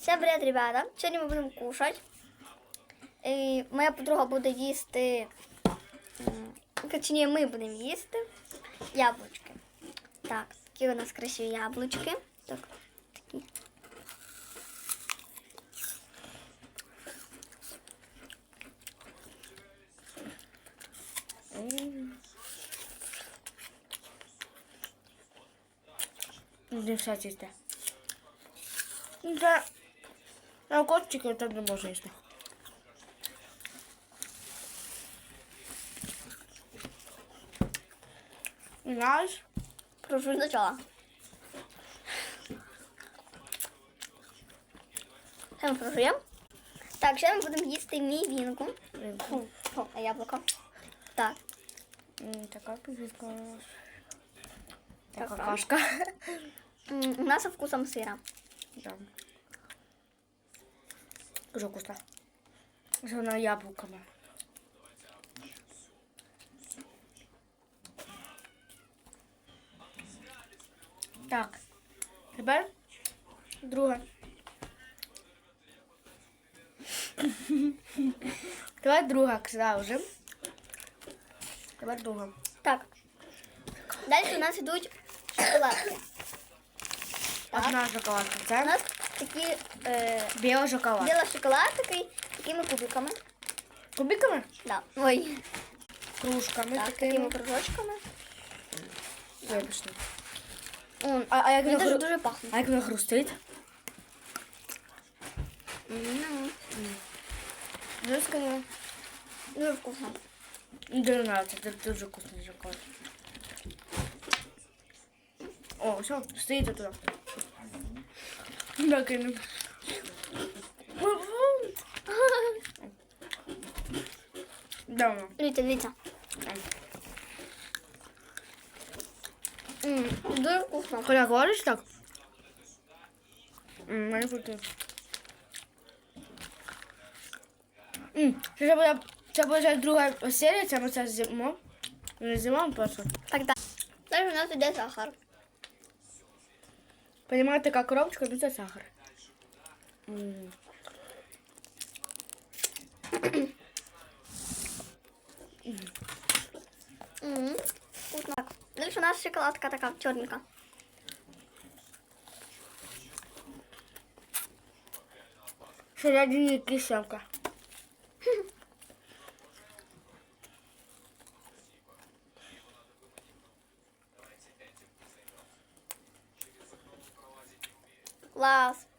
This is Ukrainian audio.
Всем привет, ребята! Сьогодні ми будемо кушати. І моя подруга буде їсти. Точніше, ми будемо їсти яблучки. Так, такі у нас красиві яблучки. Так, такі. Не чисте. Ну, Це на котчики так не можна їсти. Знаєш? Прошу спочатку. Ще ми прожуємо. Так, ще ми будемо їсти мівінку. Фу, фу, а яблуко. Так, М, Така. Так, Така так. кашка. м, у нас со вкусом сира. Да. Дуже вкусно. З вона яблуками. Так. Тепер друге. Давай друга ксила вже. Тепер друга. Так. Далі у нас йдуть шоколадки. Одна шоколадка. У нас такі е, біла шоколадка. біла шоколад такий, такими кубиками. Кубиками? Да. Ой, Кружками так, такими. такими кружочками. Вибачте. М, А, а як Він воно дуже хру... дуже пахне. А як воно хрустить? М, Дуже сказала. Дуже вкусно. Дуже нравится, це дуже вкусний шоколад. О, все, стоїть туди. Накину. Давно. Дивіться, дивіться. М, Дуже вкусно. Коля, говориш так? М, Мене буде. М, Це буде, це буде друга серія, це ми це зимо. Не зимо, просто. Так, так. Далі у нас йде сахар. Понимаете, така коробочка, ну це сахар. М. М, Вкусно. Так. Далі у нас шоколадка така чорненька. Всередині киселька. last